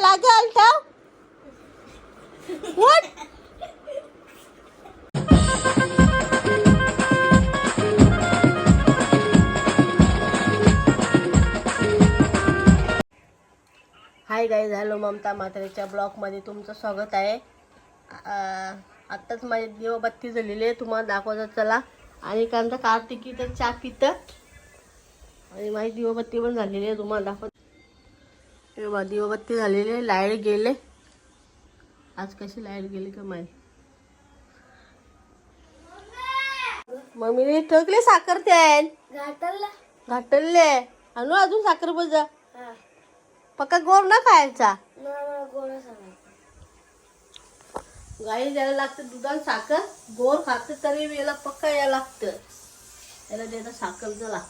लागल ठेव उठ. हाय गाईज हॅलो ममता म्हातारीच्या ब्लॉगमध्ये तुमचं स्वागत आहे. आत्ताच माझी दिवाबत्ती झालेली आहे तुम्हाला दाखवायचं चला. आणि कांदा कार्तिकी तर चहा पितं आणि माझी दिवाबत्ती पण झालेली आहे तुम्हाला दाखवत. हे बघा, दिवाबत्ती झालेली आहे लाइट गेले. आज कशी लाइट गेली का माहिती? मम्मीने ठोकले साखर त्यान. घाटला घाटले आणू अजून साखर बजा पक्का गोड ना खायचा? गाई द्यायला लागतं दुधात साखर गोड खात तरी याला पक्का यायला लागतं. याला द्यायचं साखर बघा.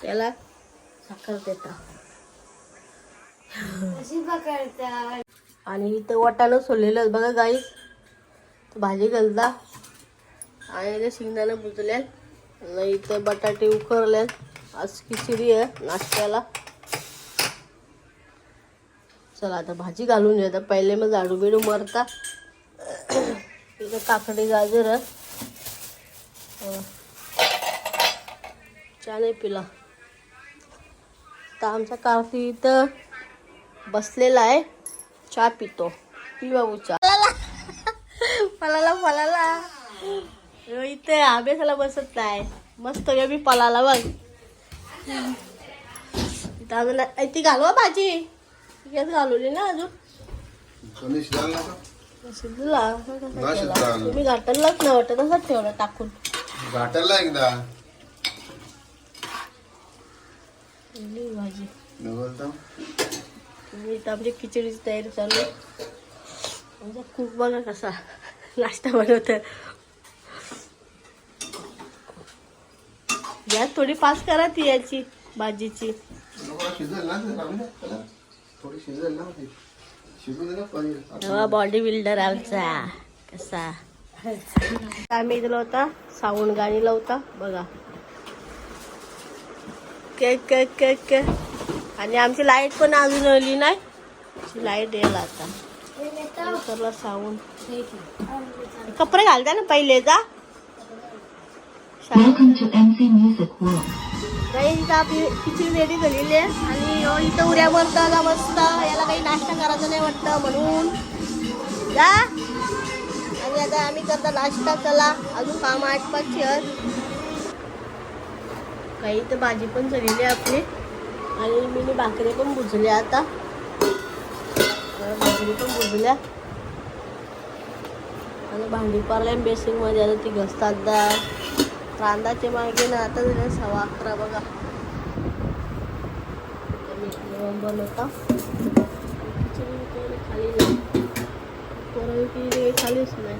त्याला साखर देता. आणि इथं वाटाणं सोललेलं. आहे बघा गाई भाजी घालता. आणि ते शेंगदाणे बुजल्या आणि इथं बटाटे उकरल्यात आज खिचडी आहे नाश्त्याला. चला आता भाजी घालून आता पहिले मग झाडू बिडू मरता. इथं काकडी गाजर आहे. चहा नाही पिला. तर आमचा कार्ती इथं बसलेला आहे. चहा पितो. पी बाबू चहा. पलाला पलाला इथे अभ्यासाला बसत नाही. मस्त ह्यो बी पलाला बघ. इथं अजून ऐ, ती घालवा भाजी. याच घालवली ना अजून. तुम्ही घाटललाच नाही वाटत तसंच ठेवलं टाकून. घाटायला एकदा. भाजी. बोलतो. आमची खिचडीची तयारी चालू आमचा कुक बघा कसा नाश्ता बनवत यात थोडी पास करा ती याची भाजीची. बॉडी बिल्डर आमचा. कसा? आम्ही दिला होता? साऊंड गाणी लावता बघा. के के के के आणि आमची लाइट पण अजून आली नाही. लाइट येईल आता. करला साऊंड कपडे घालता ना पहिले जा. आपली खिचडी रेडी झालेली आहे. आणि इथं उड्या मारताना मस्त याला काही नाश्ता करायचा नाही वाटतं म्हणून. जा. आणि आता आम्ही करता नाश्ता चला. अजून काम आठ पाच काही तर भाजी पण झालेली आहे आपली. आणि मी भाकरी पण भुजल्या आता. भाकरी पण भुजल्या आणि भांडी पारल्या बेसिंगमध्ये आता ती घसतात दा कांदाचे मागे ना आता झाले सव्वा अकरा बघा. बनवता. खाली पोरं की काही खालीच नाही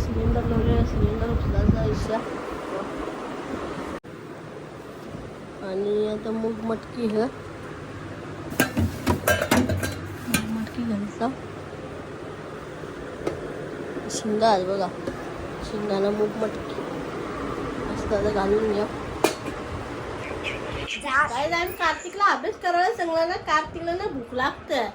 सिलेंडर लावलेला सिलेंडर उचलायचा इच्छा आणि आता मूग मटकी ह मटकी घालता शिंगा आहे बघा शिंगाला मूग मटकी आता घालून घ्या कार्तिकला अभ्यास करायला सांगला ना कार्तिकला ना भूक लागतं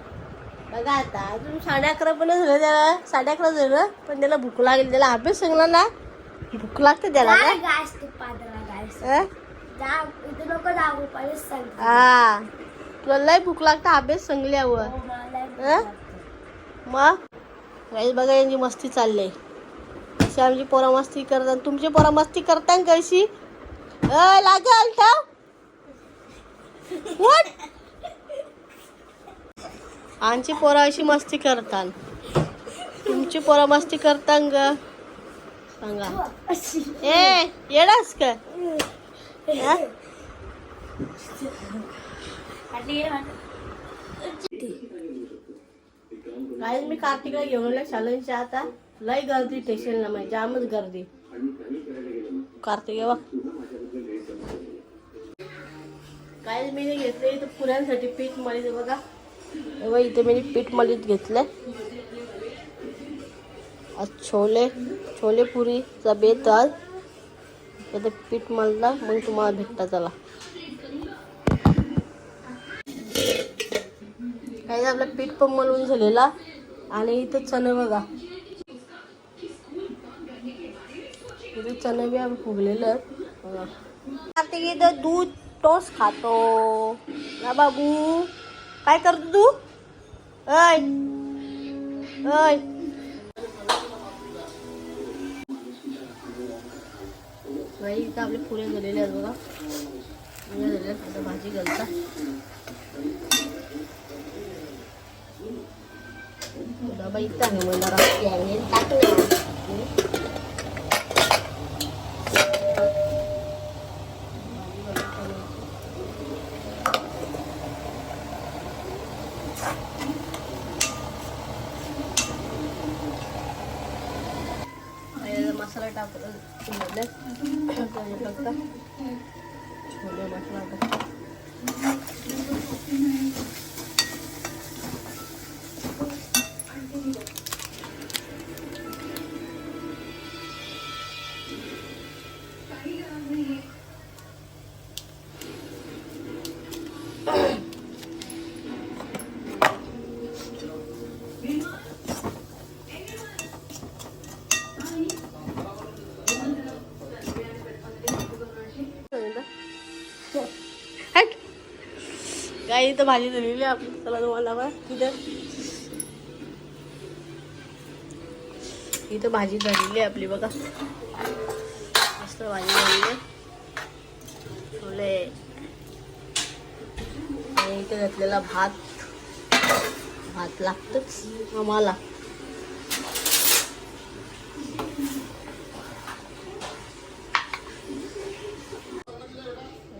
बघा आता अजून साडे अकरा पण झालं त्याला. साडे अकरा झालं पण त्याला भूक लागेल. त्याला अभ्यास सांगला ना. भूक लागते त्याला हा. तुला लय भूक लागतं अभ्यास सांगल्यावर अं? मग? गाईस बघा यांची मस्ती चालली. अशी आमची पोरा मस्ती करतात. तुमची पोरा मस्ती करता कशी? लागल ठेव. आमची पोरं अशी मस्ती करतात. तुमची पोरं मस्ती करता ग. सांगा. ए येडास का? हा? काय मी कार्तिकला घेऊन शालनच्या आता. लय गर्दी स्टेशनला म्हणजे जामच गर्दी. कार्तिक बघ. काय मी हे घेतले इथं पुऱ्यांसाठी पीठ मळीत बघा. तेव्हा इथे मी पीठ मळीत घेतलं आज छोले छोले पुरीचा बेत आज. आता पीठ मलला मग तुम्हाला भेटता चला. काही आपलं पीठ पण मलून झालेला. आणि इथं चणे बघा. इथे चणे बी आम्ही फुगलेलं आहेत. बघा. इथं दूध तोच खातो. ना बाबू. काय करतो तू? ऐ ऐ बाई इथं आपले फुले झालेले आहेत बघा. फुले झालेले आहेत. आता भाजी घालता. डबा इथं आहे मला रात्री आहे. टाकलं मसाला टाकला फक्त छोले मसाला टाकता काय इथं भाजी झालेली आहे आपली. चला तुम्हाला बघा इथं. इथं भाजी झालेली आहे आपली बघा. मस्त भाजी झालेली आहे. छोले आणि इथं घातलेला भात. भात लागतोच. आम्हाला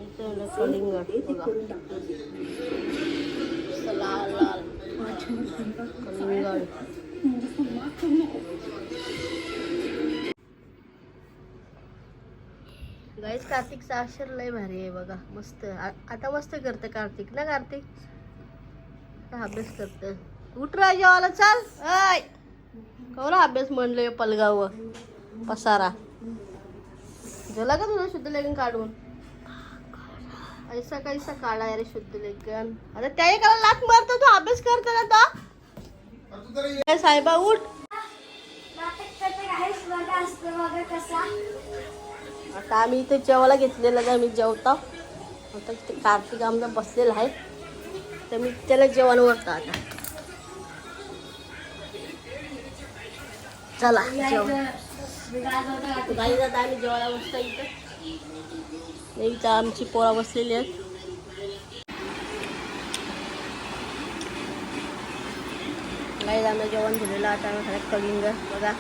इथे आलं कलिंगड बघा लाल लाल कलिंगड गाईस कार्तिकचा अक्षर लय भारी आहे बघा. मस्त. आता मस्त करतं कार्तिक ना कार्तिक अभ्यास करत. उठ रा चाल. आय कवरा अभ्यास म्हणलोय पलगाव. पसारा. झाला का तुझा शुद्ध लेखन काढून? ऐसा कैसा काढा अरे शुद्ध लेखन. आता त्या एकाला लात मारतो तू अभ्यास करतो ना तो. साहेबा उठ. आता आम्ही इथे जेवायला घेतलेलं आहे आम्ही जेवतो. आता इथे कार्तिक आमचा बसलेला आहे. तर मी त्याला जेवण वरतो आता. चला जेवण आम्ही जेवायला बसतो इथं. इथं आमची पोळा बसलेली आहेत. काही आमचं जेवण झालेलं आता आम्ही कलिंग बघा.